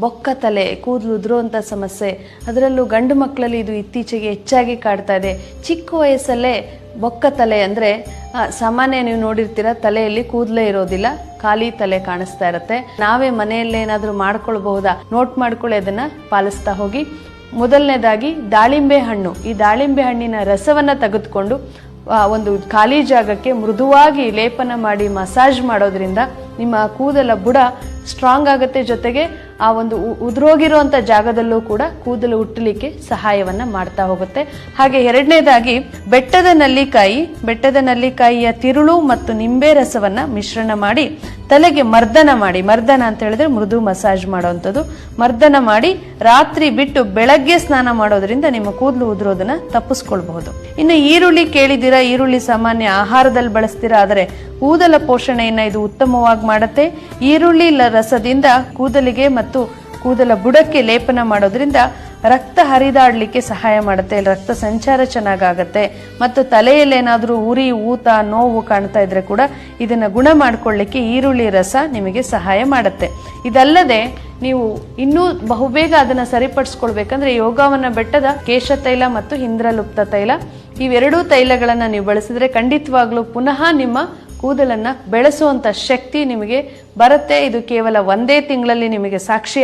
ಬೊಕ್ಕ ತಲೆ, ಕೂದಲು ಉದುರುವಂಥ ಸಮಸ್ಯೆ. ಅದರಲ್ಲೂ ಗಂಡು ಮಕ್ಕಳಲ್ಲಿ ಇದು ಇತ್ತೀಚೆಗೆ ಹೆಚ್ಚಾಗಿ ಕಾಡ್ತಾ ಇದೆ. ಚಿಕ್ಕ ವಯಸ್ಸಲ್ಲೇ ಬೊಕ್ಕ ತಲೆ ಅಂದರೆ ಸಾಮಾನ್ಯ ನೀವು ನೋಡಿರ್ತೀರ, ತಲೆಯಲ್ಲಿ ಕೂದಲೇ ಇರೋದಿಲ್ಲ, ಖಾಲಿ ತಲೆ ಕಾಣಿಸ್ತಾ ಇರುತ್ತೆ. ನಾವೇ ಮನೆಯಲ್ಲೇ ಏನಾದರೂ ಮಾಡ್ಕೊಳ್ಬಹುದಾ? ನೋಟ್ ಮಾಡ್ಕೊಳ್ಳಿ, ಅದನ್ನು ಪಾಲಿಸ್ತಾ ಹೋಗಿ. ಮೊದಲನೇದಾಗಿ, ದಾಳಿಂಬೆ ಹಣ್ಣು. ಈ ದಾಳಿಂಬೆ ಹಣ್ಣಿನ ರಸವನ್ನು ತೆಗೆದುಕೊಂಡು ಒಂದು ಖಾಲಿ ಜಾಗಕ್ಕೆ ಮೃದುವಾಗಿ ಲೇಪನ ಮಾಡಿ ಮಸಾಜ್ ಮಾಡೋದ್ರಿಂದ ನಿಮ್ಮ ಕೂದಲ ಬುಡ ಸ್ಟ್ರಾಂಗ್ ಆಗುತ್ತೆ. ಜೊತೆಗೆ ಆ ಒಂದು ಉದುರೋಗಿರುವಂಥ ಜಾಗದಲ್ಲೂ ಕೂಡ ಕೂದಲು ಹುಟ್ಟಲಿಕ್ಕೆ ಸಹಾಯವನ್ನ ಮಾಡ್ತಾ ಹೋಗುತ್ತೆ. ಹಾಗೆ ಎರಡನೇದಾಗಿ ಬೆಟ್ಟದ ನಲ್ಲಿಕಾಯಿ, ಬೆಟ್ಟದ ನಲ್ಲಿಕಾಯಿಯ ತಿರುಳು ಮತ್ತು ನಿಂಬೆ ರಸವನ್ನ ಮಿಶ್ರಣ ಮಾಡಿ ತಲೆಗೆ ಮರ್ದನ ಮಾಡಿ, ಮರ್ದನ ಅಂತ ಹೇಳಿದ್ರೆ ಮೃದು ಮಸಾಜ್ ಮಾಡುವಂಥದ್ದು. ಮರ್ದನ ಮಾಡಿ ರಾತ್ರಿ ಬಿಟ್ಟು ಬೆಳಗ್ಗೆ ಸ್ನಾನ ಮಾಡೋದ್ರಿಂದ ನಿಮ್ಮ ಕೂದಲು ಉದುರೋದನ್ನ ತಪ್ಪಿಸ್ಕೊಳ್ಬಹುದು. ಇನ್ನು ಈರುಳ್ಳಿ ಕೇಳಿದಿರಾ ಈರುಳ್ಳಿ ಸಾಮಾನ್ಯ ಆಹಾರದಲ್ಲಿ ಬಳಸ್ತೀರಾ? ಆದರೆ ಕೂದಲ ಪೋಷಣೆಯನ್ನ ಇದು ಉತ್ತಮವಾಗಿ ಮಾಡುತ್ತೆ. ಈರುಳ್ಳಿ ರಸದಿಂದ ಕೂದಲಿಗೆ ಮತ್ತು ಕೂದಲ ಬುಡಕ್ಕೆ ಲೇಪನ ಮಾಡೋದ್ರಿಂದ ರಕ್ತ ಹರಿದಾಡ್ಲಿಕ್ಕೆ ಸಹಾಯ ಮಾಡುತ್ತೆ. ರಕ್ತ ಸಂಚಾರ ಚೆನ್ನಾಗಾಗತ್ತೆ. ಮತ್ತು ತಲೆಯಲ್ಲಿ ಏನಾದರೂ ಉರಿ, ಊತ, ನೋವು ಕಾಣ್ತಾ ಇದ್ರೆ ಕೂಡ ಇದನ್ನ ಗುಣ ಮಾಡಿಕೊಳ್ಳಿಕ್ಕೆ ಈರುಳ್ಳಿ ರಸ ನಿಮಗೆ ಸಹಾಯ ಮಾಡುತ್ತೆ. ಇದಲ್ಲದೆ ನೀವು ಇನ್ನೂ ಬಹುಬೇಗ ಅದನ್ನ ಸರಿಪಡಿಸ್ಕೊಳ್ಬೇಕಂದ್ರೆ ಯೋಗವನ್ನ ಬೆಟ್ಟದ ಕೇಶ ತೈಲ ಮತ್ತು ಹಿಂದ್ರಲುಪ್ತ ತೈಲ. ಇವೆರಡೂ ತೈಲಗಳನ್ನು ನೀವು ಬಳಸಿದ್ರೆ ಖಂಡಿತವಾಗ್ಲೂ ಪುನಃ ನಿಮ್ಮ ಕೂದಲನ್ನ ಬೆಳೆಸುವಂತ ಶಕ್ತಿ ನಿಮಗೆ ಬರುತ್ತೆ. ಇದು ಕೇವಲ ಒಂದೇ ತಿಂಗಳಲ್ಲಿ ನಿಮಗೆ ಸಾಕ್ಷಿ